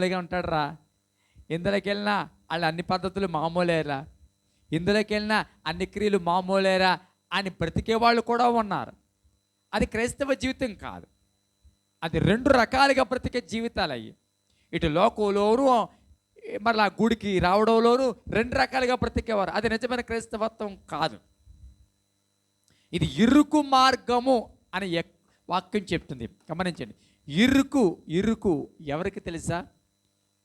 మామూలుగా ఉంటాడు రా ఇందులోకి వెళ్ళినా వాళ్ళు అన్ని పద్ధతులు మామూలేరా? ఇందులోకి వెళ్ళినా అన్ని క్రియలు మామూలేరా అని బ్రతికే వాళ్ళు కూడా ఉన్నారు. అది క్రైస్తవ జీవితం కాదు. అది రెండు రకాలుగా బ్రతికే జీవితాలు అయ్యి ఇటు లోకంలోను మరలా గుడికి రావడంలోను రెండు రకాలుగా బ్రతికేవారు. అది నిజమైన క్రైస్తవత్వం కాదు. ఇది ఇరుకు మార్గము అని వాక్యం చెప్తుంది. గమనించండి. ఇరుకు ఇరుకు ఎవరికి తెలుసా?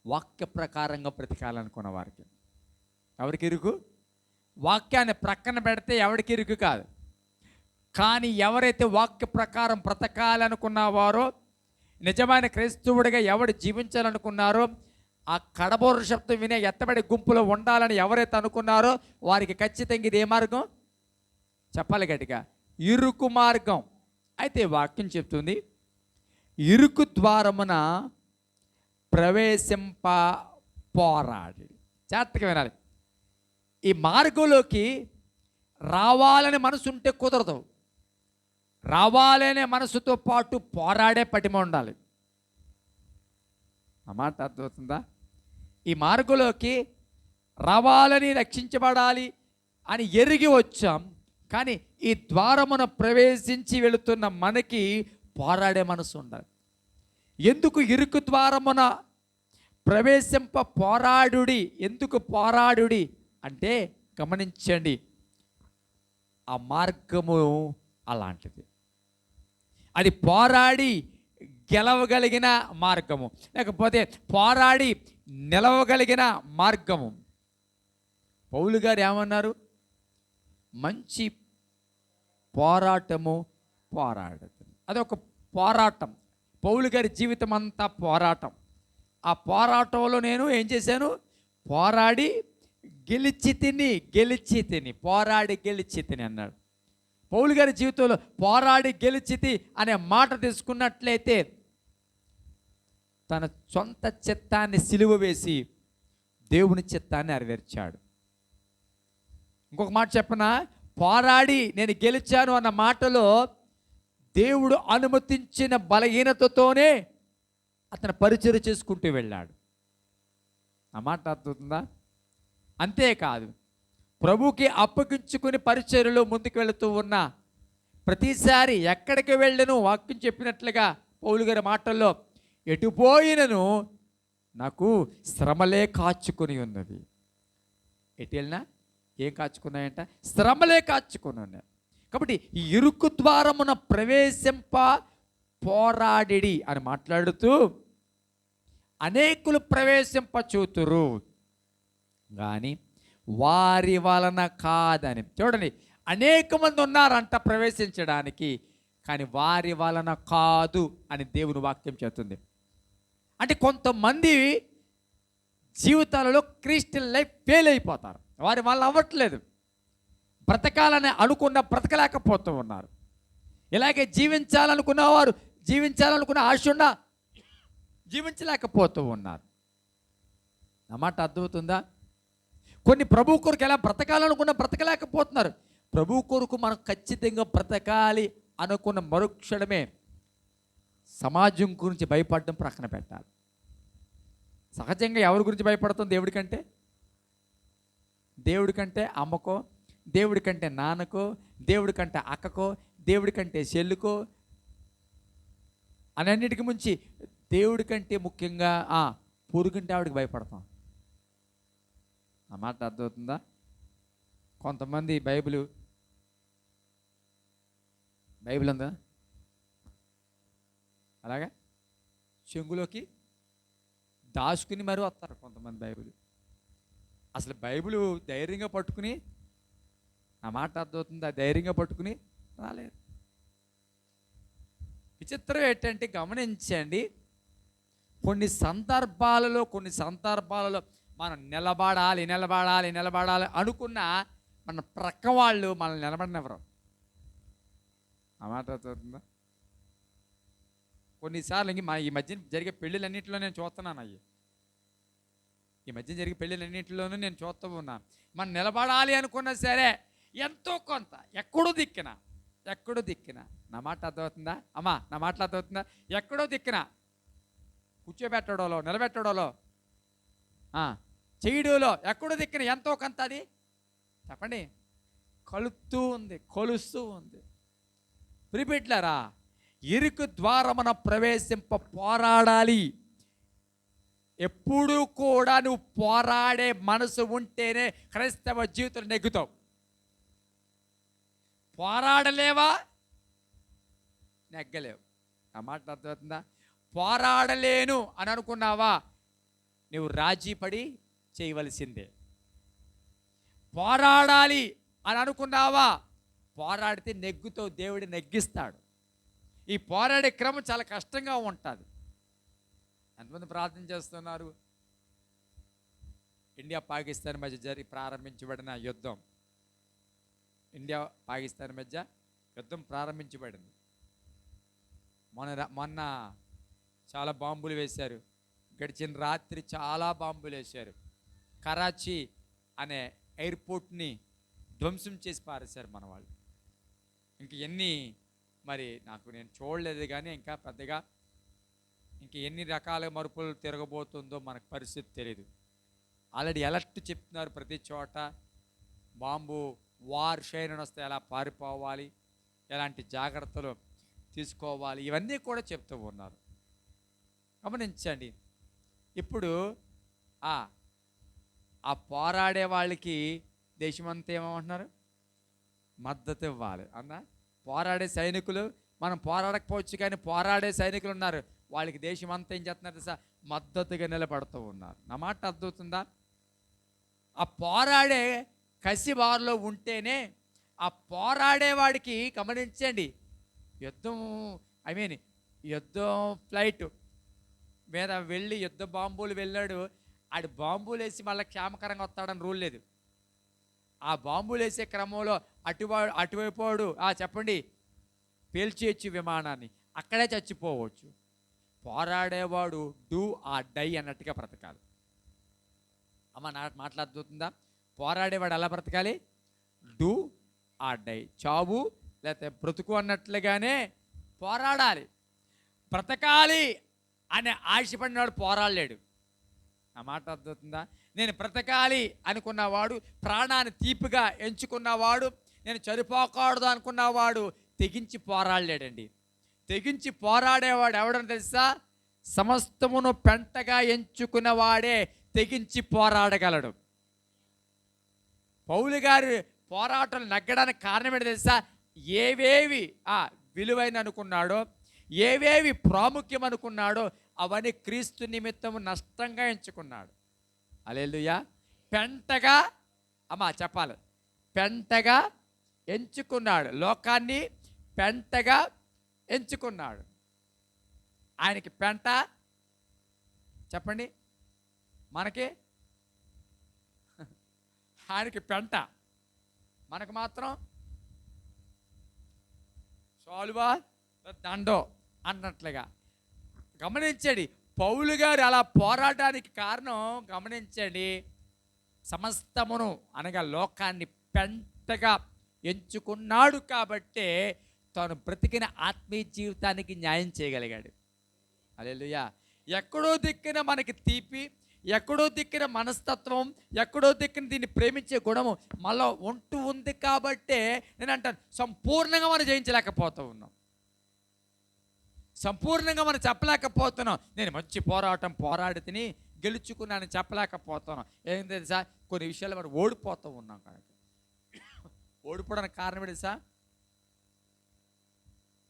వాక్య ప్రకారంగా బ్రతకాలనుకున్న వారికి. ఎవరికి ఇరుకు? వాక్యాన్ని ప్రక్కన పెడితే ఎవరికి ఇరుకు కాదు. కానీ ఎవరైతే వాక్య ప్రకారం బ్రతకాలనుకున్నవారో నిజమైన క్రైస్తవుడిగా ఎవడు జీవించాలనుకున్నారో ఆ కడబోర శబ్దం వినే ఎత్తబడి గుంపులో ఉండాలని ఎవరైతే అనుకున్నారో వారికి ఖచ్చితంగా ఇది ఏ మార్గం? చెప్పాలి గట్టిగా. ఇరుకు మార్గం. అయితే వాక్యం చెప్తుంది ఇరుకు ద్వారమున ప్రవేశింప పోరాడి. జాగ్రత్తగా వినాలి. ఈ మార్గంలోకి రావాలని మనసు ఉంటే కుదరదు. రావాలనే మనసుతో పాటు పోరాడే పటిమ ఉండాలి. ఆ మాట అర్థమవుతుందా? ఈ మార్గంలోకి రావాలని రక్షించబడాలి అని ఎరిగి వచ్చాం. కానీ ఈ ద్వారమున ప్రవేశించి వెళుతున్న మనకి పోరాడే మనసు ఉండాలి. ఎందుకు ఇరుకు ద్వారమున ప్రవేశింప పోరాడుడి. ఎందుకు పోరాడుడి? అంటే గమనించండి. ఆ మార్గము అలాంటిది. అది పోరాడి గెలవగలిగిన మార్గము. లేకపోతే పోరాడి నిలవగలిగిన మార్గము. పౌలు గారు ఏమన్నారు? మంచి పోరాటము పోరాడదు. అదొక పోరాటం. పౌలు గారి జీవితం అంతా పోరాటం. ఆ పోరాటంలో నేను ఏం చేశాను? పోరాడి గెలిచి తిని గెలిచి తిని పోరాడి గెలిచి తిని అన్నాడు. పౌలు గారి జీవితంలో పోరాడి గెలిచితి అనే మాట తీసుకున్నట్లయితే తన సొంత చిత్తాన్ని సిలువ వేసి దేవుని చిత్తాన్ని నెరవేర్చాడు. ఇంకొక మాట చెప్పనా? పోరాడి నేను గెలిచాను అన్న మాటలో దేవుడు అనుమతించిన బలహీనతతోనే అతను పరిచయం చేసుకుంటూ వెళ్ళాడు. ఆ మాట అర్థమవుతుందా? అంతేకాదు ప్రభుకి అప్పగించుకుని పరిచర్యలో ముందుకు వెళుతూ ఉన్న ప్రతిసారి ఎక్కడికి వెళ్ళను వాక్యం చెప్పినట్లుగా పౌలు గారి మాటల్లో ఎటుపోయినను నాకు శ్రమలే కాచుకొని ఉన్నది. ఎటు వెళ్ళినా? ఏం కాచుకున్నాయంట? శ్రమలే కాచుకొని ఉన్నాయి కాబట్టి ఈ ఇరుకు ద్వారమున ప్రవేశింప పోరాడిడి అని మాట్లాడుతూ అనేకులు ప్రవేశింపచూతురు. కానీ వారి వలన కాదని చూడండి అనేక మంది ఉన్నారంట ప్రవేశించడానికి కానీ వారి వలన కాదు అని దేవుని వాక్యం చెప్తుంది. అంటే కొంతమంది జీవితాలలో క్రిస్టియన్ లైఫ్ ఫెయిల్ అయిపోతారు. వారి వల్ల అవ్వట్లేదు. బ్రతకాలని అనుకున్న బ్రతకలేకపోతూ ఉన్నారు. ఇలాగే జీవించాలనుకున్న వారు జీవించాలనుకున్న ఆశ ఉన్న జీవించలేకపోతూ ఉన్నారు. నా మాట అర్థమవుతుందా? కొన్ని ప్రభు కొరకు ఎలా బ్రతకాలనుకున్న బ్రతకలేకపోతున్నారు. ప్రభు కొరకు మనం ఖచ్చితంగా బ్రతకాలి అనుకున్న మరుక్షణమే సమాజం గురించి భయపడడం ప్రక్కన పెట్టాలి. సహజంగా ఎవరి గురించి భయపడతాం? దేవుడి కంటే దేవుడి కంటే అమ్మకో దేవుడి కంటే నాన్నకో దేవుడి కంటే అక్కకో దేవుడి కంటే చెల్లుకో అన్నిటికీ ముంచి దేవుడి కంటే ముఖ్యంగా ఆ పొరుగుంటే ఆవిడకి భయపడతాం. ఆ మాట అర్థమవుతుందా? కొంతమంది బైబిల్ బైబిల్ ఉందా? అలాగా? చెంగులోకి దాచుకుని మరీ వస్తారు కొంతమంది బైబిల్. అసలు బైబిల్ ధైర్యంగా పట్టుకుని ఆ మాట అర్థమవుతుంది? ధైర్యంగా పట్టుకుని రాలేదు విచిత్రం ఏంటంటే గమనించండి. కొన్ని సందర్భాలలో కొన్ని సందర్భాలలో మనం నిలబడాలి నిలబడాలి నిలబడాలి అనుకున్న మన ప్రక్క వాళ్ళు మనల్ని నిలబడినెవరు ఆ మాట అర్థమవుతుందా? కొన్నిసార్లు ఇంక మా ఈ మధ్య జరిగే పెళ్ళిళ్ళన్నింటిలో నేను చూస్తున్నాను అయ్యి. ఈ మధ్య జరిగే పెళ్ళిళ్ళన్నింటిలోనూ నేను చూస్తూ ఉన్నాను. మనం నిలబడాలి అనుకున్నా సరే ఎంతో కొంత ఎక్కడో దిక్కిన ఎక్కడో దిక్కిన. నా మాట అర్థమవుతుందా? అమ్మా నా మాటలు అర్థమవుతుందా? ఎక్కడో దిక్కిన. కూర్చోబెట్టడంలో నిలబెట్టడంలో. చేయడంలో ఎక్కడో దిక్కున ఎంతో కొంత అది. చెప్పండి. కలుతూ ఉంది కొలుస్తూ ఉంది. ప్రిపెట్లారా ఇరుకు ద్వారమున ప్రవేశింప పోరాడాలి. ఎప్పుడూ కూడా నువ్వు పోరాడే మనసు ఉంటేనే క్రైస్తవ జీవితం నెగ్గుతావు. పోరాడలేవా? నెగ్గలేవు. ఆ మాట అర్థమవుతుందా? పోరాడలేను అని అనుకున్నావా? నువ్వు రాజీ పడి చేయవలసిందే. పోరాడాలి అని అనుకున్నావా? పోరాడితే నెగ్గుతో దేవుడు నెగ్గిస్తాడు. ఈ పోరాడే క్రమం చాలా కష్టంగా ఉంటుంది. ఎంతమంది ప్రార్థన చేస్తున్నారు? ఇండియా పాకిస్తాన్ మధ్య జరిగి ప్రారంభించబడిన యుద్ధం. ఇండియా పాకిస్తాన్ మధ్య యుద్ధం ప్రారంభించబడింది. మొన్న మొన్న చాలా బాంబులు వేశారు. గడిచిన రాత్రి చాలా బాంబులు వేశారు. కరాచీ అనే ఎయిర్పోర్ట్ని ధ్వంసం చేసి పారేశారు మన వాళ్ళు. ఇంక ఎన్ని మరి నాకు నేను చూడలేదు కానీ ఇంకా పెద్దగా ఇంక ఎన్ని రకాల మరుపులు తిరగబోతుందో మనకు పరిస్థితి తెలియదు ఆల్రెడీ ఎలర్ట్ చెప్తున్నారు ప్రతి చోట. బాంబు వార్ శైలిని వస్తే ఎలా పారిపోవాలి ఎలాంటి జాగ్రత్తలు తీసుకోవాలి ఇవన్నీ కూడా చెప్తూ ఉన్నారు. గమనించండి. ఇప్పుడు ఆ ఆ పోరాడే వాళ్ళకి దేశమంతా ఏమంటున్నారు మద్దతు ఇవ్వాలి. అన్నా పోరాడే సైనికులు మనం పోరాడకపోవచ్చు కానీ పోరాడే సైనికులు ఉన్నారు. వాళ్ళకి దేశం అంతా ఏం చేస్తున్నారు తెలుసా? మద్దతుగా నిలబడుతూ ఉన్నారు. నా మాట అర్థమవుతుందా? ఆ పోరాడే కసిబారులో ఉంటేనే ఆ పోరాడేవాడికి గమనించండి. యుద్ధం ఐ మీన్ యుద్ధం ఫ్లైట్ మీద వెళ్ళి యుద్ధ బాంబులు వెళ్ళాడు. ఆడు బాంబులు వేసి మళ్ళీ క్షేమకరంగా వస్తాడని రూల్ లేదు. ఆ బాంబులు వేసే క్రమంలో అటువా అటువైపోడు ఆ చెప్పండి పేల్చేయచ్చు విమానాన్ని. అక్కడే చచ్చిపోవచ్చు. పోరాడేవాడు డూ ఆ డై అన్నట్టుగా బ్రతకాలి. అమ్మ నా మాట్లాడుతుందా పోరాడేవాడు ఎలా బ్రతకాలి? డూ ఆ డై చావు లేకపోతే బ్రతుకు అన్నట్లుగానే పోరాడాలి. బ్రతకాలి అనే ఆశపడినాడు పోరాడలేడు. నా మాట అర్థమవుతుందా? నేను బ్రతకాలి అనుకున్నవాడు ప్రాణాన్ని తీపిగా ఎంచుకున్నవాడు నేను చనిపోకూడదు అనుకున్నవాడు తెగించి పోరాడలేడండి. తెగించి పోరాడేవాడు ఎవడని తెలుసా? సమస్తమును పెంటగా ఎంచుకున్నవాడే తెగించి పోరాడగలడు. పౌలు గారి పోరాటం నగ్గడానికి కారణం ఏంటి తెలుసా? ఏవేవి ఆ విలువైన అనుకున్నాడో ఏవేవి ప్రాముఖ్యం అనుకున్నాడో అవన్నీ క్రీస్తు నిమిత్తం నష్టంగా ఎంచుకున్నాడు. అలెలుయా పెంటగా అమ్మా చెప్పాలి. పెంటగా ఎంచుకున్నాడు. లోకాన్ని పెంటగా ఎంచుకున్నాడు. ఆయనకి పెంట చెప్పండి. మనకి ఆయనకి పెంట. మనకు మాత్రం సాల్వా దండో అన్నట్లుగా. గమనించండి పౌలు గారు అలా పోరాటానికి కారణం గమనించండి సమస్తమును అనగా లోకాన్ని పెంటగా ఎంచుకున్నాడు కాబట్టే తాను బ్రతికిన ఆత్మీయ జీవితానికి న్యాయం చేయగలిగాడు. అలెలుయా ఎక్కడో దిక్కిన మనకి తీపి ఎక్కడో దిక్కిన మనస్తత్వం ఎక్కడో దిక్కిన దీన్ని ప్రేమించే గుణము మళ్ళీ ఉంటూ ఉంది కాబట్టే నేను అంటాను సంపూర్ణంగా మనం జయించలేకపోతూ ఉన్నాం. సంపూర్ణంగా మనం చెప్పలేకపోతున్నాం. నేను మంచి పోరాటం పోరాడి తిని గెలుచుకున్నాను చెప్పలేకపోతున్నాం. ఏం తెలుసా? కొన్ని విషయాలు మనం ఓడిపోతూ ఉన్నాం కనుక. ఓడిపోవడానికి కారణం ఏంటి తెలుసా?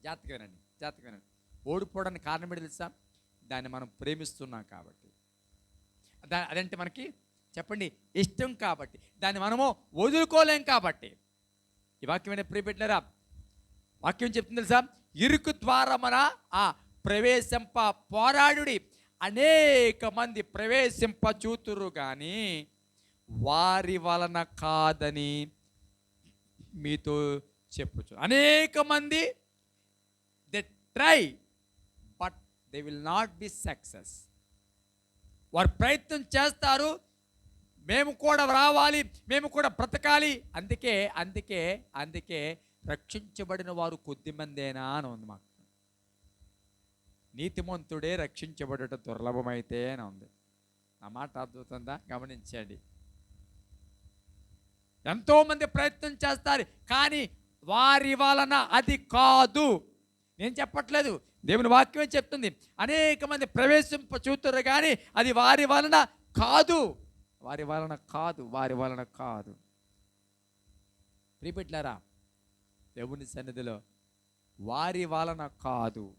జాతకమేనండి జాతకమేనండి ఓడిపోవడానికి కారణం ఏంటి తెలుసా? దాన్ని మనం ప్రేమిస్తున్నాం కాబట్టి. అదంటే మనకి? చెప్పండి. ఇష్టం కాబట్టి. దాన్ని మనము వదులుకోలేం కాబట్టి. ఈ వాక్యం ఏంటి ప్రియపెట్టినారా వాక్యం చెప్తుంది తెలుసా? ఇరుకు ద్వారమన ఆ ప్రవేశింప పోరాడుడి. అనేక మంది ప్రవేశింప చూతురు కానీ వారి వలన కాదని మీతో చెప్పచ్చు అనేక మంది they try but they will not be success వారు ప్రయత్నం చేస్తారు. మేము కూడా రావాలి మేము కూడా బ్రతకాలి. అందుకే అందుకే అందుకే రక్షించబడిన వారు కొద్దిమందేనా అని ఉంది మాకు. నీతిమంతుడే రక్షించబడట దుర్లభమైతే అని ఉంది. నా మాట అద్భుతంగా గమనించండి. ఎంతోమంది ప్రయత్నం చేస్తారు కానీ వారి వలన అది కాదు. నేను చెప్పట్లేదు. దేవుని వాక్యమే చెప్తుంది. అనేక మంది ప్రవేశింప చూతురు కానీ అది వారి వలన కాదు. వారి వలన కాదు వారి వలన కాదు. ప్రిపెట్లారా దేవుని సన్నిధిలో వారి వలన కాదు.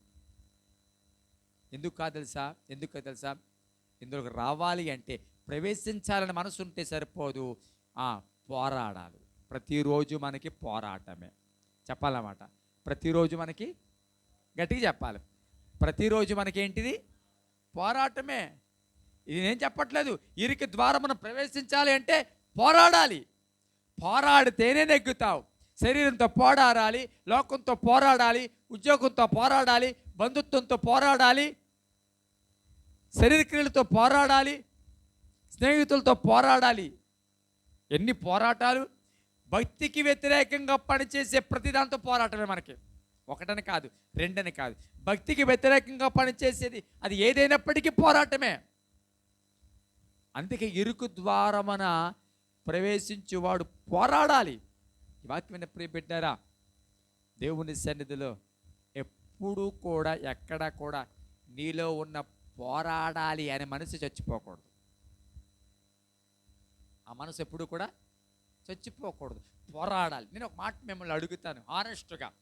ఎందుకు కాదు తెలుసా? ఎందుకు తెలుసా? ఇందులోకి రావాలి అంటే ప్రవేశించాలని మనసు ఉంటే సరిపోదు. ఆ, పోరాడాలి. ప్రతిరోజు మనకి పోరాటమే. చెప్పాలన్నమాట. ప్రతిరోజు మనకి గట్టిగా చెప్పాలి. ప్రతిరోజు మనకేంటిది? పోరాటమే. ఇది నేను చెప్పట్లేదు. ఇరికి ద్వారా మనం ప్రవేశించాలి అంటే పోరాడాలి. పోరాడితేనే నెగ్గుతావు. శరీరంతో పోరాడాలి లోకంతో పోరాడాలి ఉద్యోగంతో పోరాడాలి బంధుత్వంతో పోరాడాలి శరీర క్రియలతో పోరాడాలి స్నేహితులతో పోరాడాలి. ఎన్ని పోరాటాలు? భక్తికి వ్యతిరేకంగా పనిచేసే ప్రతి దాంతో పోరాటమే మనకి. ఒకటని కాదు రెండని కాదు. భక్తికి వ్యతిరేకంగా పనిచేసేది అది ఏదైనప్పటికీ పోరాటమే. అందుకే ఇరుకు ద్వారమన ప్రవేశించువాడు పోరాడాలి. ఈ వాక్యం ప్రియ పెట్టారా దేవుని సన్నిధిలో ఎప్పుడూ కూడా ఎక్కడ కూడా నీలో ఉన్న పోరాడాలి అనే మనసు చచ్చిపోకూడదు. ఆ మనసు ఎప్పుడు కూడా చచ్చిపోకూడదు. పోరాడాలి. నేను ఒక మాట మిమ్మల్ని అడుగుతాను ఆనెస్ట్గా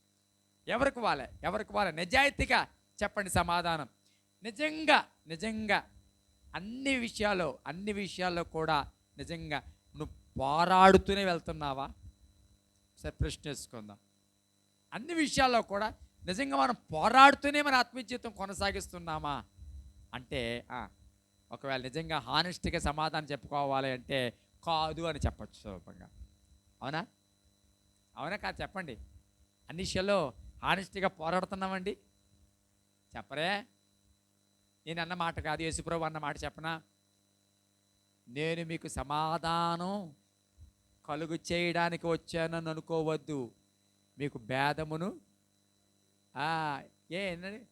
ఎవరికి వాళ్ళే ఎవరికి వాళ్ళే నిజాయితీగా చెప్పండి సమాధానం. నిజంగా నిజంగా అన్ని విషయాల్లో అన్ని విషయాల్లో కూడా నిజంగా నువ్వు పోరాడుతూనే వెళ్తున్నావా? సరే ప్రశ్న వేసుకుందాం. అన్ని విషయాల్లో కూడా నిజంగా మనం పోరాడుతూనే మన ఆత్మీయజీవితం కొనసాగిస్తున్నామా? అంటే ఒకవేళ నిజంగా హానెస్ట్గా సమాధానం చెప్పుకోవాలి అంటే కాదు అని చెప్పచ్చు సులభంగా. అవునా? అవునా కాదు చెప్పండి. అన్ని విషయాల్లో ఆనెస్టీగా పోరాడుతున్నామండి. చెప్పరే? నేను అన్న మాట కాదు యేసుప్రభు అన్న మాట చెప్పనా? నేను మీకు సమాధానం కలుగు చేయడానికి వచ్చానని అనుకోవద్దు. మీకు భేదమును ఏ ఏంటండి?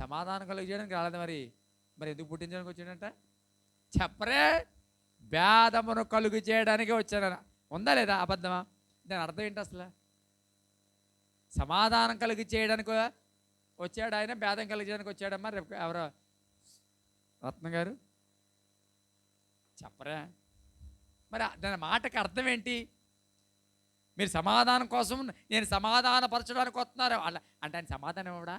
సమాధానం కలుగు చేయడానికి రాలేదు మరి? మరి ఎందుకు పుట్టించడానికి వచ్చాడంట? చెప్పరే? భేదమును కలుగు చేయడానికి వచ్చాన ఉందా లేదా అబద్ధమా? దాని అర్థం ఏంటి అసలు? సమాధానం కలిగి చేయడానికి వచ్చాడు ఆయన భేదం కలిగి చేయడానికి వచ్చాడమ్మా. రేపు ఎవరో? రత్న గారు? చెప్పరా? మరి దాని మాటకి అర్థం ఏంటి? మీరు సమాధానం కోసం నేను సమాధాన పరచడానికి వస్తున్నారు. అలా అంటే ఆయన సమాధానం ఇవ్వడా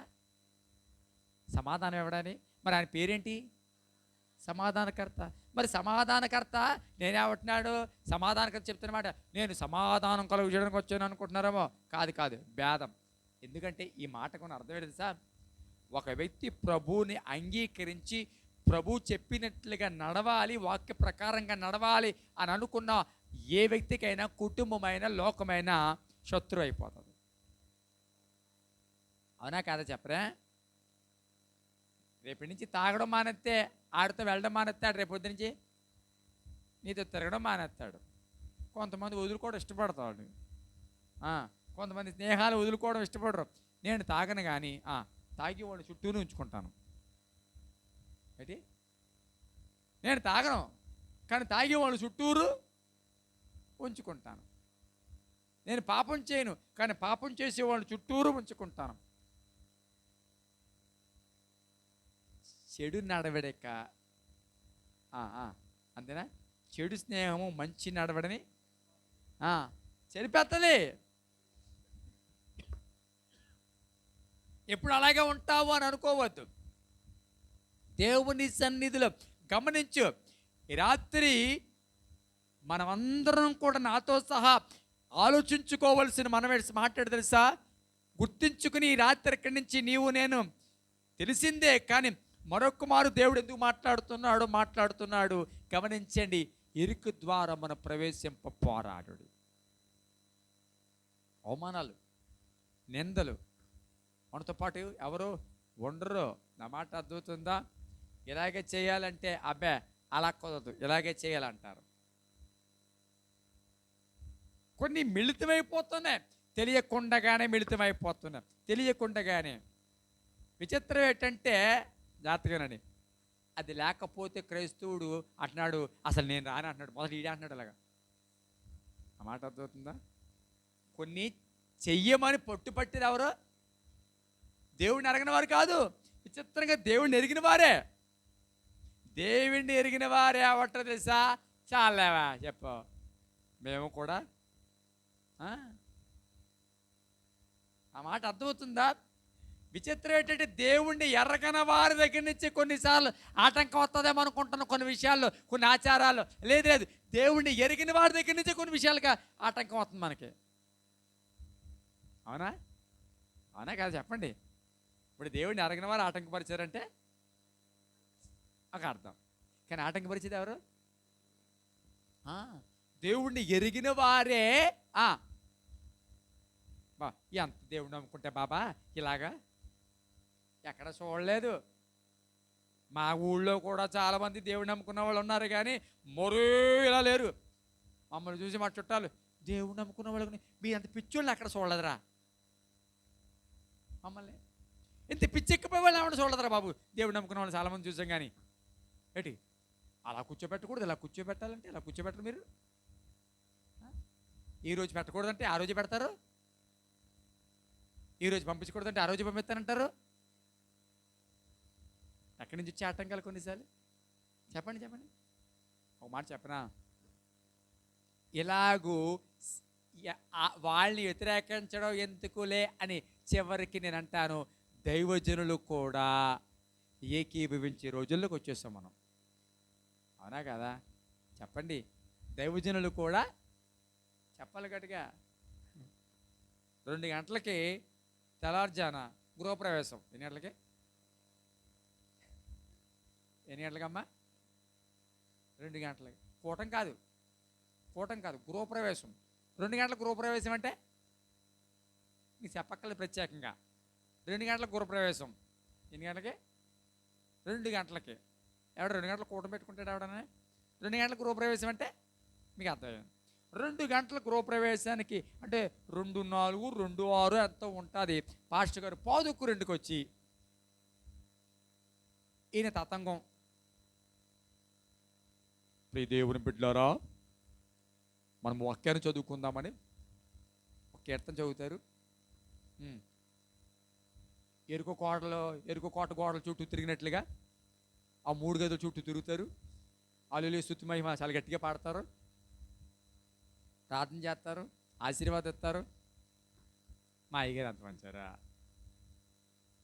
సమాధానం ఇవ్వడని మరి ఆయన పేరేంటి? సమాధానకర్త. మరి సమాధానకర్త నేనేమంటున్నాడు? సమాధానకర్త చెప్తున్నమాట నేను సమాధానం కలుగు చేయడానికి వచ్చాను అనుకుంటున్నారేమో. కాదు కాదు భేదం. ఎందుకంటే ఈ మాటకు ఉన్న అర్థం ఏంటి సార్? ఒక వ్యక్తి ప్రభువుని అంగీకరించి ప్రభు చెప్పినట్లుగా నడవాలి వాక్య ప్రకారంగా నడవాలి అని అనుకున్న ఏ వ్యక్తికైనా కుటుంబమైన లోకమైన శత్రు అయిపోతుంది అవునా కాదా చెప్పరా? రేపటి నుంచి తాగడం మానేస్తే ఆడితో వెళ్ళడం మానేస్తాడు రేపొద్దు నుంచి నీతో తిరగడం మానేస్తాడు కొంతమంది వదులుకోవడం ఇష్టపడతాడు కొంతమంది స్నేహాలు వదులుకోవడం ఇష్టపడరు. నేను తాగను కానీ తాగి వాళ్ళు చుట్టూనే ఉంచుకుంటాను. ఏంటి? నేను తాగను కానీ తాగి వాళ్ళు చుట్టూరు ఉంచుకుంటాను. నేను పాపం చేయను కానీ పాపం చేసే వాళ్ళు చుట్టూరు ఉంచుకుంటాను. చెడు నడవడక ఆ, ఆ, అంతేనా? చెడు స్నేహము మంచి నడవడని. ఆ, ఎప్పుడు అలాగే ఉంటావు అని అనుకోవద్దు. దేవుని సన్నిధిలో గమనించు. రాత్రి మనమందరం కూడా నాతో సహా ఆలోచించుకోవలసిన మనమే మాట్లాడు తెలుసా? గుర్తించుకుని ఈ రాత్రి ఇక్కడి నుంచి నీవు నేను తెలిసిందే కానీ మరొక మారు దేవుడు ఎందుకు మాట్లాడుతున్నాడు మాట్లాడుతున్నాడు. గమనించండి ఇరుకు ద్వారా మన ప్రవేశింప పోరాడు అవమానాలు నిందలు. మనతో పాటు ఎవరు ఉండరు నా మాట అర్థమవుతుందా? ఇలాగే చేయాలంటే అబ్బే అలా కుదరదు. ఇలాగే చేయాలంటారు. కొన్ని మిళితమైపోతున్నాయి. తెలియకుండగానే మిళితమైపోతున్నాయి. తెలియకుండగానే. విచిత్రం ఏంటంటే జాగ్రత్తగానని అది లేకపోతే క్రైస్తవుడు అంటున్నాడు అసలు నేను రాని అంటున్నాడు. మొదటి ఈడే అంటున్నాడు అలాగా. ఆ మాట అర్థమవుతుందా? కొన్ని చెయ్యమని పట్టుపట్టేది ఎవరు? దేవుడిని అరగిన వారు కాదు. విచిత్రంగా దేవుడిని ఎరిగిన వారే. దేవుడిని ఎరిగిన వారే అవట తెలుసా? చాలేవా చెప్పు. మేము కూడా. ఆ మాట అర్థమవుతుందా? విచిత్రం ఏంటంటే దేవుణ్ణి ఎర్రగన వారి దగ్గర నుంచి కొన్నిసార్లు ఆటంకం వస్తుందేమో అనుకుంటున్నాం కొన్ని విషయాల్లో కొన్ని ఆచారాలు. లేదు లేదు. దేవుణ్ణి ఎరిగిన వారి దగ్గర నుంచి కొన్ని విషయాలుగా ఆటంకం వస్తుంది మనకి. అవునా? అవునా కాదు చెప్పండి. ఇప్పుడు దేవుడిని ఎరగిన వారు ఆటంకపరిచారంటే ఒక అర్థం. కానీ ఆటంకపరిచేది ఎవరు? దేవుణ్ణి ఎరిగిన వారే బా ఎంత దేవుడు నమ్ముకుంటే బాబా ఇలాగా? ఎక్కడ చూడలేదు. మా ఊళ్ళో కూడా చాలామంది దేవుడు నమ్ముకున్న వాళ్ళు ఉన్నారు కానీ మరూ ఇలా లేరు. మమ్మల్ని చూసి మా చుట్టాలు దేవుడు నమ్ముకున్న వాళ్ళని మీ అంత పిచ్చోళ్ళు అక్కడ చూడలేదురా? మమ్మల్ని ఇంత పిచ్చెక్కిపోయే వాళ్ళు ఏమన్నా చూడలేదురా బాబు? దేవుడు నమ్ముకున్న వాళ్ళు చాలామంది చూసాం కానీ. ఏంటి? అలా కూర్చోబెట్టకూడదు ఇలా కూర్చోబెట్టాలంటే ఇలా కూర్చోబెట్టరు మీరు? ఈ రోజు పెట్టకూడదంటే ఆ రోజు పెడతారు? ఈరోజు పంపించకూడదంటే ఆ రోజు పంపిస్తానంటారు? ఎక్కడి నుంచి వచ్చే ఆటంకాలు కొన్నిసార్లు చెప్పండి చెప్పండి. ఒక మాట చెప్పనా? ఇలాగూ వాళ్ళని వ్యతిరేకించడం ఎందుకులే అని చివరికి నేను అంటాను దైవజనులు కూడా ఏకీభవించే రోజుల్లోకి వచ్చేస్తాం మనం. అవునా కదా? చెప్పండి. దైవజనులు కూడా చెప్పాలి గట్టిగా. రెండు గంటలకి తెల్లారుజాన గృహప్రవేశం. ఎన్ని గంటలకి? ఎన్ని గంటలకమ్మా? రెండు గంటలకి. కూటం కాదు. కూటం కాదు. గృహప్రవేశం. రెండు గంటల గృహప్రవేశం అంటే? నీకు చెప్పక్కర్లేదు ప్రత్యేకంగా. రెండు గంటల గృహప్రవేశం. ఎన్ని గంటలకి? రెండు గంటలకి. ఎవడ రెండు గంటల కూటం పెట్టుకుంటాడు ఎవడనే రెండు గంటల గృహప్రవేశం అంటే? మీకు అర్థమైంది. రెండు గంటల గృహప్రవేశానికి అంటే రెండు నాలుగు రెండు ఆరు ఎంతో ఉంటుంది? పాస్టర్ గారు పాదుకు రెండుకి వచ్చి ఈయన తతంగం. ప్రియ దేవుని బిడ్డలారా మనం వాక్యాన్ని చదువుకుందామని ఒక కీర్తన చదువుతారు. ఉమ్. ఎరుకు కోటలో ఎరుకు కోట గోడల చుట్టూ తిరిగినట్లుగా ఆ మూడు గదుల చుట్టూ తిరుగుతారు. అల్లులు స్థుతి మహిమ చాలా గట్టిగా పాడతారు. ప్రార్థన చేస్తారు ఆశీర్వాదం ఇస్తారు మా అయ్యగారు అంత మంచారా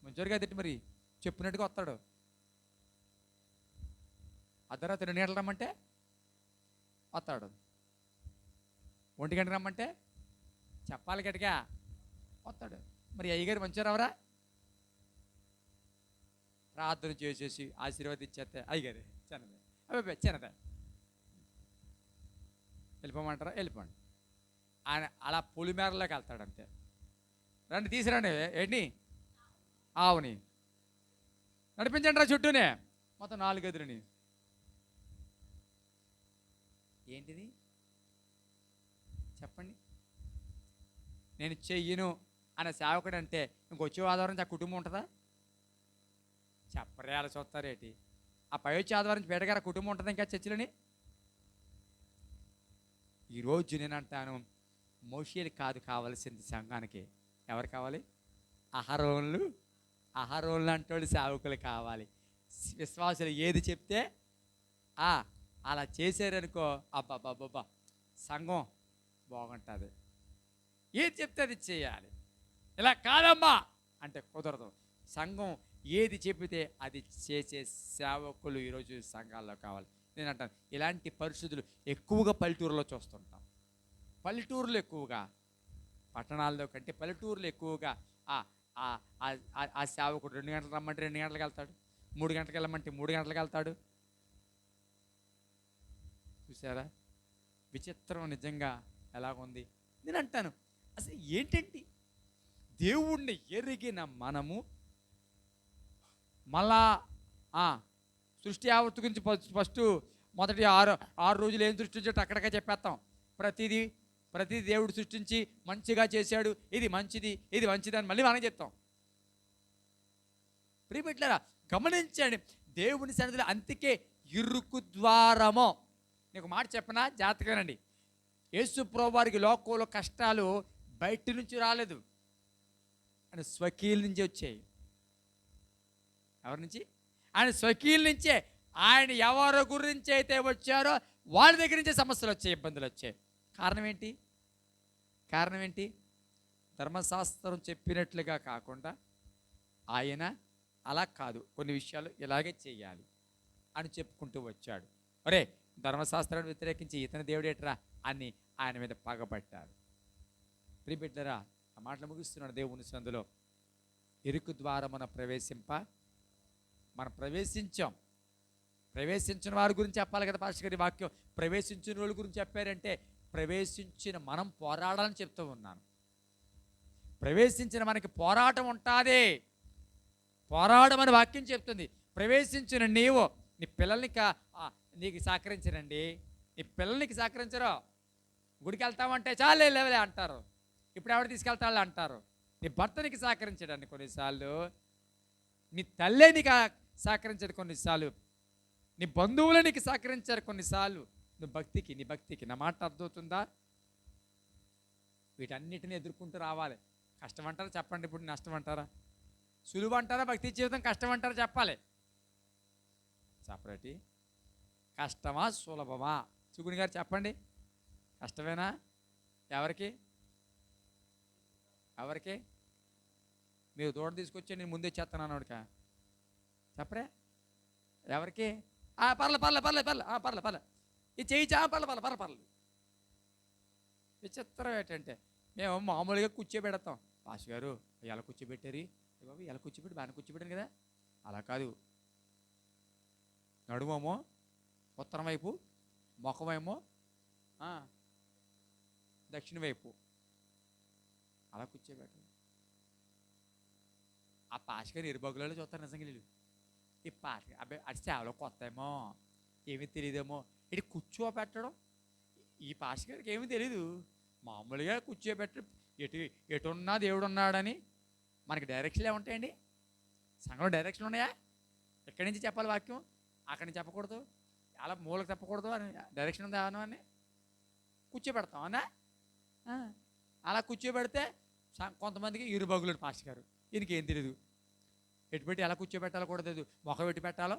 మంచోరు కదండి మరి చెప్పినట్టుగా వస్తాడు. అర్ధరాత్రి రెండు గంటలు రమ్మంటే వస్తాడు ఒంటి గంట రమ్మంటే చెప్పాలి గట్టిగా. వస్తాడు మరి అయ్యగారు మంచిగా రావరా? ప్రార్థన చేసేసి ఆశీర్వాదించేస్తే అయ్యగారు చిన్నదే. అబ్బాయి చిన్నదే. వెళ్ళిపోమంటారా? వెళ్ళిపోండి. ఆయన అలా పులిమేరలోకి వెళ్తాడు అంతే. రండి తీసిరండి ఏంటి? ఆవుని. నడిపించండి రా చుట్టూనే. మొత్తం నాలుగు ఏంటిది? చెప్పండి. నేను చెయ్యను అనే సేవకుడు అంటే ఇంకొచ్చే ఆధారం నుంచి ఆ కుటుంబం ఉంటుందా? చెప్పరే అలా చూస్తారేటి ఆ పై ఆదివారం ఆధారం నుంచి బయటగారు కుటుంబం ఉంటుంది ఇంకా చర్చిలని? ఈరోజు నేను అంటాను మోషేలు కాదు కావాల్సింది సంఘానికి. ఎవరు కావాలి? అహరోన్లు. అహరోన్లు అంటే సేవకులు కావాలి. విశ్వాసులు ఏది చెప్తే ఆ అలా చేశారనుకో అబ్బాబ్బాబ్బా సంఘం బాగుంటుంది. ఏది చెప్తే అది చేయాలి. ఇలా కాదమ్మా అంటే కుదరదు. సంఘం ఏది చెబితే అది చేసే సేవకులు ఈరోజు సంఘాల్లో కావాలి. నేను అంటాను ఇలాంటి పరిస్థితులు ఎక్కువగా పల్లెటూరులో చూస్తుంటాం. పల్లెటూరులు ఎక్కువగా పట్టణాల్లో కంటే పల్లెటూరులు ఎక్కువగా ఆ సేవకుడు రెండు గంటలకు రమ్మంటే రెండు గంటలకు వెళ్తాడు. మూడు గంటలకు వెళ్ళమంటే మూడు గంటలకు వెళ్తాడు. చూసారా విచిత్రం నిజంగా ఎలాగుంది? నేను అంటాను అసలు ఏంటండి? దేవుణ్ణి ఎరిగిన మనము మళ్ళా సృష్టి ఆవర్తి గురించి ఫస్ట్- మొదటి ఆరు ఆరు రోజులు ఏం సృష్టించాడు అక్కడికే చెప్పేస్తాం. ప్రతిదీ ప్రతి దేవుడు సృష్టించి మంచిగా చేశాడు. ఇది మంచిది ఇది మంచిది అని మళ్ళీ మనం చెప్తాం. ప్రియబిడ్డలారా గమనించండి దేవుని సన్నిధిలో అంతకే ఇరుకు ద్వారము. నీకు మాట చెప్పనా? జాతకనండి యేసు వారికి లోకంలో కష్టాలు బయట నుంచి రాలేదు. ఆయన స్వకీల నుంచి వచ్చాయి. ఎవరి నుంచి? ఆయన స్వకీల నుంచే. ఆయన ఎవరి గురించి అయితే వచ్చారో వాళ్ళ దగ్గర నుంచే సమస్యలు వచ్చాయి ఇబ్బందులు వచ్చాయి. కారణం ఏంటి? కారణం ఏంటి? ధర్మశాస్త్రం చెప్పినట్లుగా కాకుండా ఆయన అలా కాదు. కొన్ని విషయాలు ఇలాగే చేయాలి అని చెప్పుకుంటూ వచ్చాడు. అరే ధర్మశాస్త్రాన్ని వ్యతిరేకించి ఇతని దేవుడేట్రా అని ఆయన మీద పగబట్టారు. ప్రిబిడ్లరా ఆ మాటలు ముగిస్తున్నాడు దేవుని సందులో. ఇరుకు ద్వారా మనం ప్రవేశింప. మనం ప్రవేశించాం. ప్రవేశించిన వారి గురించి చెప్పాలి కదా పాస్టర్ గారి వాక్యం. ప్రవేశించిన వాళ్ళ గురించి చెప్పారంటే ప్రవేశించిన మనం పోరాడాలని చెప్తూ ఉన్నాను. ప్రవేశించిన మనకి పోరాటం ఉంటుంది. పోరాడమని వాక్యం చెప్తుంది. ప్రవేశించిన నీవు నీ పిల్లల్ని ఆ, నీకు సహకరించరండి. నీ పిల్లలకి సహకరించరు. గుడికి వెళ్తామంటే చాలే లేవలే అంటారు. ఇప్పుడు ఎవరు తీసుకెళ్తాళ్ళు అంటారు. నీ భర్తనికి సహకరించడండి కొన్నిసార్లు. నీ తల్లే నీకు సహకరించడు కొన్నిసార్లు. నీ బంధువులే నీకు సహకరించారు కొన్నిసార్లు. నువ్వు భక్తికి నీ భక్తికి నా మాట అర్థమవుతుందా? వీటన్నిటిని ఎదుర్కొంటూ రావాలి. కష్టం అంటారా చెప్పండి ఇప్పుడు నష్టం అంటారా సులువు అంటారా భక్తి జీవితం? కష్టం అంటారా చెప్పాలి? సపరేటీ కష్టమా సులభమా? సుగుని గారు చెప్పండి. కష్టమేనా? ఎవరికి? ఎవరికి? మీరు దూడ తీసుకొచ్చి నేను ముందే చేస్తాను అడిక చెప్పరే. ఎవరికి? ఆ, పర్లే పర్లే పర్లే పర్లే. ఆ, పర్లే పర్లే. ఇది చేయించా పర్లే పర్లే పర్లే పర్లే. విచిత్రం ఏంటంటే మేము మామూలుగా కూర్చోబెడతాం. పాస్ గారు ఎలా కూర్చోబెట్టారు? బాబు ఎలా కూర్చోబెట్టి బాగానే కూర్చోబెట్టాను కదా. అలా కాదు. నడుమేమో ఉత్తరం వైపు ముఖమేమో దక్షిణ వైపు. అలా కూర్చోబెట్టాలి ఆ పాషగారు గారు ఇరుబగులలో చూస్తారు నిజంగా వీళ్ళు. ఈ పాష అబ్బాయి అది సేవలో కొత్త ఏమో ఏమీ తెలియదేమో ఇటు కూర్చోబెట్టడం ఈ పాషగారికి ఏమీ తెలీదు. మామూలుగా కూర్చోబెట్టి ఎటు ఎటున్నా దేవుడు ఉన్నాడని మనకి డైరెక్షన్లు ఏముంటాయండి? సంఘంలో డైరెక్షన్లు ఉన్నాయా? ఎక్కడి నుంచి చెప్పాలి వాక్యం? అక్కడి నుంచి చెప్పకూడదు? అలా మూలకు చెప్పకూడదు అని డైరెక్షన్ ఉందా అను అని కూర్చోబెడతాం అవునా? అలా కూర్చోబెడితే కొంతమందికి ఇరుబగులు పాస్టర్ గారు. ఈయనకి ఏం తెలియదు ఎటు పెట్టి ఎలా కూర్చోబెట్టాలో కూడా తెలియదు మొఖం పెట్టి పెట్టాలో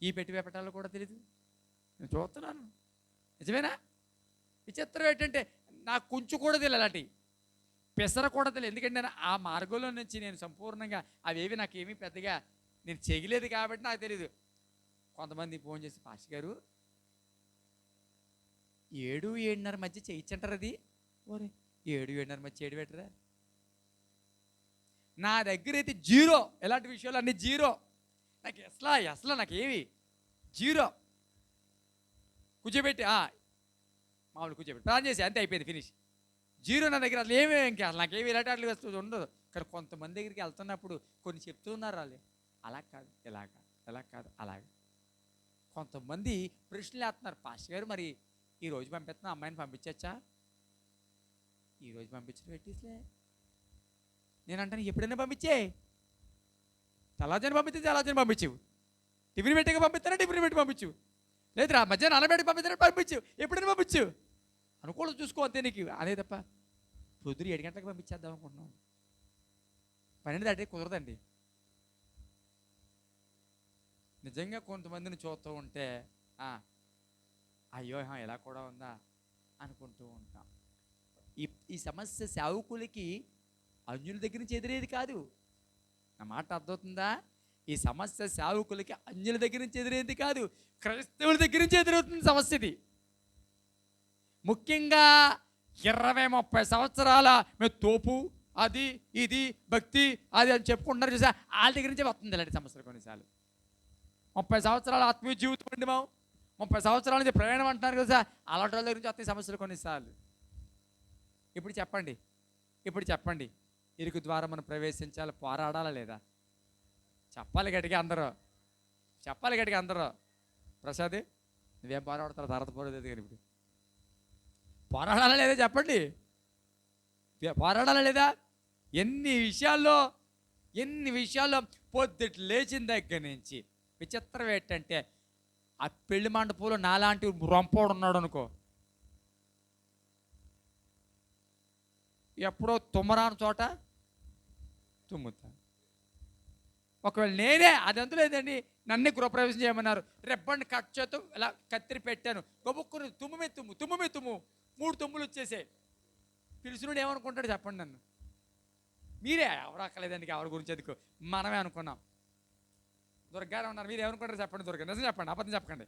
ఈ పెట్టి పెట్టాలో కూడా తెలియదు నేను చూస్తున్నాను. నిజమేనా? విచిత్రం ఏంటంటే నాకు కొంచెం కూడా తెలియదు అలాంటి. పెసర కూడా తెలియదు. ఎందుకంటే నేను ఆ మార్గంలో నుంచి నేను సంపూర్ణంగా అవేవి నాకు ఏమీ పెద్దగా నేను చేయలేదు కాబట్టి నాకు తెలియదు కొంతమంది ఫోన్ చేసి పాస్టర్ గారు ఏడు ఏడున్నర మధ్య చేయించంటారు అది? ఓరే ఏడు ఏడున్నర మధ్య ఏడు పెట్టరా నా దగ్గర అయితే జీరో ఎలాంటి విషయాలు అన్నీ జీరో. నాకు అసలు అసలు ఏవి జీరో. కూర్చోబెట్టి ఆ, మామూలు కూర్చోబెట్టి ప్లాన్ చేసి అంతే అయిపోయింది ఫినిష్. జీరో నా దగ్గర అసలు ఏమి ఇంకా అసలు నాకేమి ఇలాంటి వాటికి వస్తుంది ఉండదు. కానీ కొంతమంది దగ్గరికి వెళ్తున్నప్పుడు కొన్ని చెప్తున్నారు వాళ్ళు. అలా కాదు ఇలాగా ఎలా కాదు అలాగా కొంతమంది ప్రశ్నలు వేస్తున్నారు. పాస్టర్ గారు మరి ఈ రోజు పంపిస్తున్నా అమ్మాయిని పంపించచ్చా? ఈ రోజు పంపించడం పెట్టేసలే నేను అంటాను ఎప్పుడైనా పంపించే? తెల్లాజని పంపిస్తే తెల్లాజని పంపించు. టిఫిన్ పెట్టిగా పంపిస్తారా? టిఫిన్ పెట్టి పంపించు. లేదు రా మధ్యాహ్నం అన్నబెట్టి పంపిస్తారా? పంపించు. ఎప్పుడైనా పంపించు. అనుకూలం చూసుకో అంతే నీకు. అదే తప్ప పొద్దున ఏడు గంటలకు పంపించేద్దాం అనుకుంటున్నాం. పన్నెండు దాటే కుదరదండి. నిజంగా కొంతమందిని చూస్తూ ఉంటే అయ్యో ఇలా కూడా ఉందా? అనుకుంటూ ఉంటాం. ఈ ఈ సమస్య సేవకులకి అన్యుల దగ్గర నుంచి ఎదురేది కాదు. నా మాట అర్థమవుతుందా? ఈ సమస్య సేవకులకి అన్యుల దగ్గర నుంచి ఎదురేది కాదు. క్రైస్తవుల దగ్గర నుంచి ఎదురవుతుంది సమస్య ఇది. ముఖ్యంగా ఇరవై ముప్పై సంవత్సరాల మేము తోపు అది ఇది భక్తి అది అని చెప్పుకుంటున్నారు చూసా వాళ్ళ దగ్గర నుంచే వస్తుంది ఇలాంటి సమస్యలు కొన్నిసార్లు. ముప్పై సంవత్సరాల ఆత్మీయ జీవితం అండి మేము. ముప్పై సంవత్సరాల నుంచి ప్రయాణం అంటున్నారు కదా అలాంటి వాళ్ళ దగ్గర నుంచి వస్తాయి సమస్యలు కొన్నిసార్లు. ఇప్పుడు చెప్పండి. ఇప్పుడు చెప్పండి. ఇరుకు ద్వారా మనం ప్రవేశించాలి? పోరాడాలా లేదా? చెప్పాలి గట్టిగా అందరూ. చెప్పాలి గట్టిగా అందరూ. ప్రసాద్ నువ్వేం పోరాడతావు? తర్వాత పోరాడేది కానీ ఇప్పుడు. పోరాడాలా లేదా చెప్పండి? పోరాడాలా లేదా? ఎన్ని విషయాల్లో ఎన్ని విషయాల్లో పొద్దుట్లు లేచిన దగ్గర నుంచి విచిత్రం ఏంటంటే ఆ పెళ్ళి మండపంలో నాలాంటి రొంపోడు ఉన్నాడు అనుకో. ఎప్పుడో తుమ్మరాని చోట తుమ్ముతా ఒకవేళ నేనే అది లేదండి? నన్ను గృహప్రవేశం చేయమన్నారు. రెబ్బండి కట్ చేతు ఇలా కత్తిరి పెట్టాను. గబుక్కుని తుమ్ము మీ తుమ్ము తుమ్ము మీ తుమ్ము. మూడు తుమ్ములు వచ్చేసాయి. పిలుచునుడు ఏమనుకుంటాడు చెప్పండి నన్ను? మీరే ఎవరు అక్కలేదండి ఎవరి గురించి ఎందుకు? మనమే అనుకున్నాం. దుర్గానే ఉన్నారు. మీరు ఏమనుకుంటారు చెప్పండి దుర్గా. నిజం చెప్పండి అబద్ధం చెప్పకండి.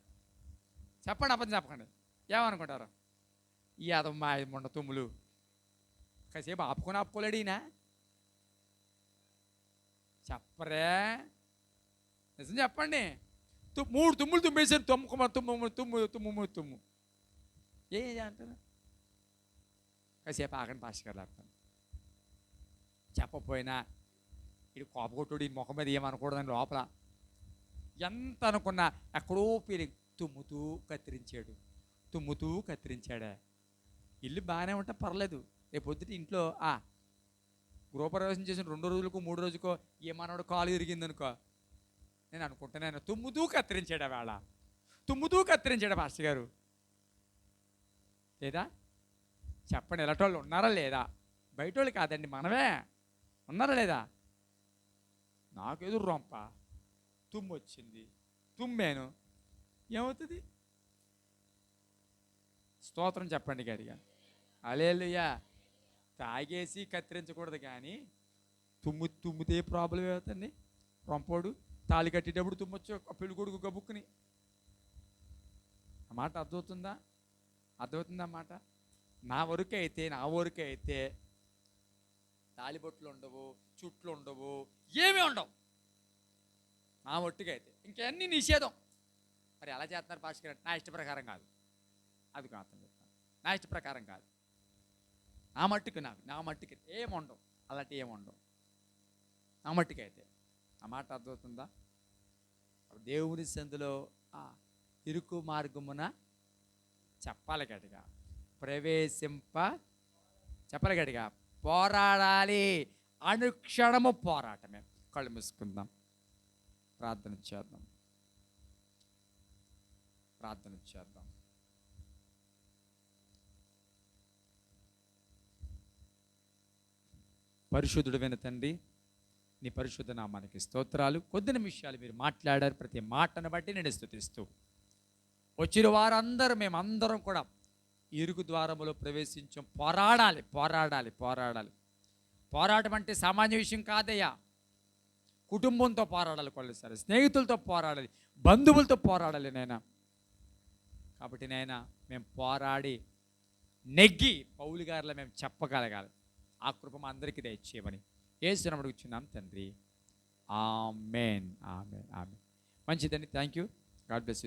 చెప్పండి అబద్ధం చెప్పకండి. ఏమనుకుంటారు? ఈ అదమ్మా ఇది మొండ తుమ్ములు. కాసేపు ఆపుకొని ఆపుకోలేడు ఈయన. చెప్పరే. నిజం చెప్పండి. తు మూడు తుమ్ములు తుమ్మేసాను తుమ్ముకుమ తుమ్ము తుమ్ము తుమ్ము తుమ్ము ఏ అంటారు? కాసేపు ఆగండి పాస్ గారు లేకపోతే చెప్పపోయినా ఇటు కోపగొట్టుడు ఈ ముఖం మీద ఏమనకూడదని లోపల ఎంత అనుకున్నా ఎక్కడో ఫీలింగ్ తుమ్ముతూ కత్తిరించాడు. తుమ్ముతూ కత్తిరించాడా. ఇల్లు బాగానే ఉంటే పర్లేదు. రేపు పొద్దుట ఇంట్లో ఆ గృహప్రవేశం చేసిన రెండు రోజులకు మూడు రోజుకో ఏమన్నాడు కాలు ఇరిగిందనుకో నేను అనుకుంటున్నాను తుమ్ముతూ కత్తిరించాడు వేళ తుమ్ముతూ కత్తిరించాడు మాస్టర్ గారు. లేదా? చెప్పండి ఎలాంటి ఉన్నారా లేదా? బయట వాళ్ళు కాదండి మనమే. ఉన్నారా లేదా? నాకు ఎదురు రొంప. తుమ్ము వచ్చింది తుమ్మాను. ఏమవుతుంది? స్తోత్రం చెప్పండి గడిగా అలేలుయ్యా తాగేసి కత్తిరించకూడదు కానీ తుమ్ము తుమ్మితే ప్రాబ్లం ఏమవుతుంది? రొంపోడు తాళి కట్టేటప్పుడు తుమ్మొచ్చు ఆ పెళ్ళి కొడుకు గబుక్కుని. ఆ మాట అర్థమవుతుందా? అర్థమవుతుందా మాట? నా వరకు అయితే నా వరకు అయితే తాలిబొట్లు ఉండవు చుట్లు ఉండవు ఏమీ ఉండవు. ఆ ఒట్టుగా అయితే ఇంకన్నీ నిషేధం? మరి ఎలా చేస్తున్నారు భాస్కర్ అంటే నా ఇష్ట ప్రకారం కాదు. అది కాదు చెప్తాను. నా ఇష్ట ప్రకారం కాదు. నా మట్టుకు నాకు నా మట్టుకి ఏముండవు అలాంటి ఏముండవు నా మట్టుకు అయితే ఆ మాట అర్థమవుతుందా? దేవుని సందులో ఆ ఇరుకు మార్గమున చెప్పాలి గట్టిగా. ప్రవేశింప చెప్పాలి గట్టిగా. పోరాడాలి. అనుక్షణము పోరాటమే. కళ్ళు మూసుకుందాం. ప్రార్థన చేద్దాం. ప్రార్థన చేద్దాం. పరిశుద్ధుడైన తండ్రి నీ పరిశుద్ధ నామానికి స్తోత్రాలు. కొద్ది నిమిషాలు మీరు మాట్లాడారు ప్రతి మాటను బట్టి నేను స్థుతిస్తూ వచ్చిన వారందరూ మేమందరం కూడా ఇరుగు ద్వారములో ప్రవేశించాం. పోరాడాలి పోరాడాలి పోరాడాలి. పోరాటం అంటే సామాన్య విషయం కాదయ్యా. కుటుంబంతో పోరాడాలి కొలసారి స్నేహితులతో పోరాడాలి బంధువులతో పోరాడాలి నాయన. కాబట్టి నాయన మేము పోరాడి నెగ్గి పౌలు గారిలో మేము చెప్పగలగాలి. ఆ కృప మా అందరికీ దయచేయమని ఏసునప్పుడు కూర్చున్నాం తండ్రి. Amen amen amen. మంచిదండి thank you God bless you.